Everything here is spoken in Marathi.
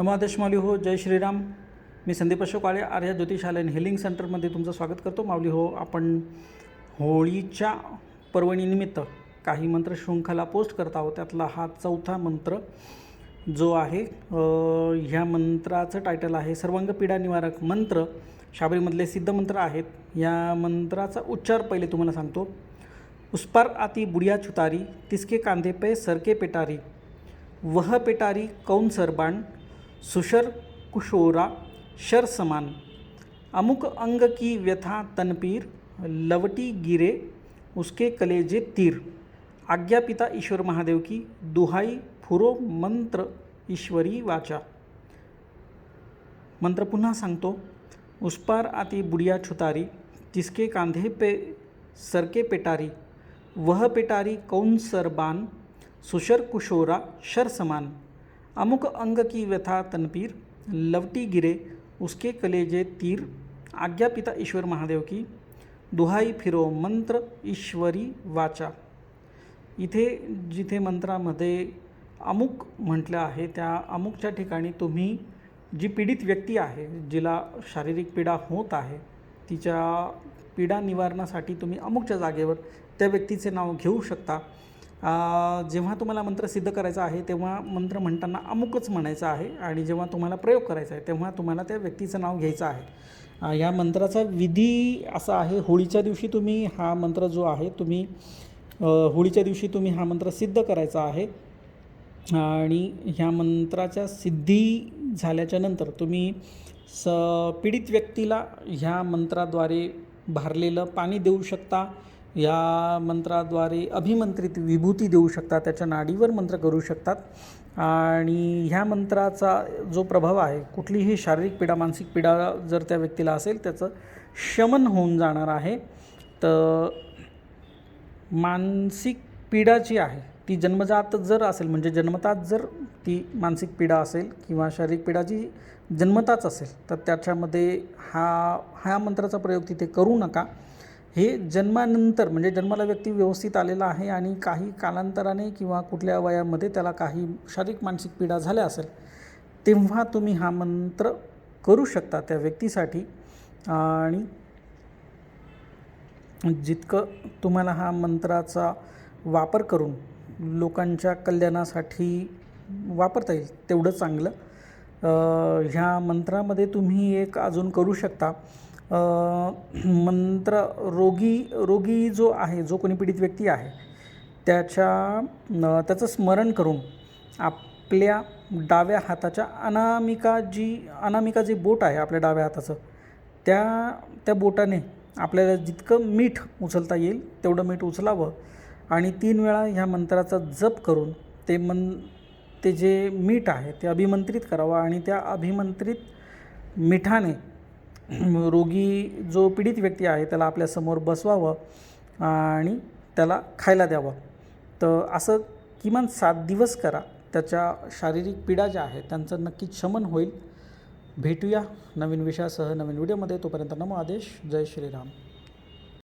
नमादेश माऊली हो जय श्रीराम. मी संदीप अशोक आले आर्या ज्योतिषालयन हिलिंग सेंटरमध्ये तुमचं स्वागत करतो. माऊली हो आपण होळीच्या पर्वणीनिमित्त काही मंत्र शृंखला पोस्ट करत आहोत. त्यातला हा चौथा मंत्र जो आहे ह्या मंत्राचं टायटल आहे सर्वांग पीडा निवारक मंत्र. शाबरीमधले सिद्ध मंत्र आहेत. या मंत्राचा उच्चार पहिले तुम्हाला सांगतो. उस्पार आती बुडिया छुतारी तिसके कांधे पे सरके पेटारी वह पेटारी कौन सरबाण सुशर कुशोरा शर समान। अमुक अंग की व्यथा तनपीर, लवटी गिरे, उसके कलेजे तीर। आज्ञा पिता ईश्वर महादेव की, दुहाई फुरो मंत्र ईश्वरी वाचा। मंत्र पुनः सांगतो। उस पार आती बुढ़िया छुतारी, जिसके कांधे पे सरके पेटारी। वह पेटारी कौन सरबान? सुशर कुशोरा शर समान। अमुक अंग की व्यथा तनपीर लवटी गिरे उसके कलेजे तीर। आज्ञा पिता ईश्वर महादेव की दुहाई फिरो मंत्र ईश्वरी वाचा। इथे जिथे मंत्रामध्ये अमुक म्हटलं आहे त्या अमुकच्या ठिकाणी तुम्ही जी पीडित व्यक्ती आहे जिला शारीरिक पीडा होत आहे तिच्या पीडा निवारणासाठी तुम्ही अमुकच्या जागेवर त्या व्यक्तीचे नाव घेऊ शकता. जेव्हा तुम्हाला मंत्र सिद्ध करायचा आहे तेव्हा मंत्र म्हणताना अमुकच म्हणायचं आहे आणि जेव्हा तुम्हाला प्रयोग करायचा आहे तेव्हा तुम्हाला त्या व्यक्तीचं नाव घ्यायचं आहे. या मंत्राचा विधी असा आहे होळीच्या दिवशी तुम्ही हा मंत्र जो आहे तुम्ही होळीच्या दिवशी तुम्ही हा मंत्र सिद्ध करायचा आहे. आणि ह्या मंत्राच्या सिद्धी झाल्याच्यानंतर तुम्ही स पीडित व्यक्तीला ह्या मंत्राद्वारे भारलेलं पाणी देऊ शकता. या मंत्राद्वारे अभिमंत्रित विभूती देऊ शकतात त्याच्या नाडीवर मंत्र करू शकतात. आणि ह्या मंत्राचा जो प्रभाव आहे कुठलीही शारीरिक पीडा मानसिक पीडा जर त्या व्यक्तीला असेल त्याचं शमन होऊन जाणार आहे. तर मानसिक पीडा जी आहे ती जन्मजात जर असेल म्हणजे जन्मतात जर ती मानसिक पीडा असेल किंवा शारीरिक पीडा जी जन्मताच असेल तर त्याच्यामध्ये हा ह्या मंत्राचा प्रयोग तिथे करू नका. हे जन्मानंतर म्हणजे जन्माला व्यक्ती व्यवस्थित आलेला आहे आणि काही कालांतराने किंवा कुठल्या वयामध्ये त्याला काही शारीरिक मानसिक पीडा झाल्या असेल तेव्हा तुम्ही हा मंत्र करू शकता त्या व्यक्तीसाठी. आणि जितकं तुम्हाला हा मंत्राचा वापर करून लोकांच्या कल्याणासाठी वापरता येईल तेवढं चांगलं. ह्या मंत्रामध्ये तुम्ही एक अजून करू शकता. मंत्र रोगी रोगी जो आहे जो कोणी पीडित व्यक्ती आहे त्याच्या त्याचं स्मरण करून आपल्या डाव्या हाताच्या अनामिका जी अनामिका जे बोट आहे आपल्या डाव्या हाताचं त्या त्या बोटाने आपल्याला जितकं मीठ उचलता येईल तेवढं मीठ उचलावं आणि तीन वेळा ह्या मंत्राचा जप करून ते मन ते जे मीठ आहे ते अभिमंत्रित करावं आणि त्या अभिमंत्रित मिठाने रोगी जो पीडित व्यक्ती आहे त्याला आपल्यासमोर बसवावं आणि त्याला खायला द्यावं. तर असं किमान सात दिवस करा. त्याच्या शारीरिक पीडा ज्या आहेत त्यांचं नक्की शमन होईल. भेटूया नवीन विषयासह नवीन व्हिडिओमध्ये. तोपर्यंत नमो आदेश. जय श्रीराम.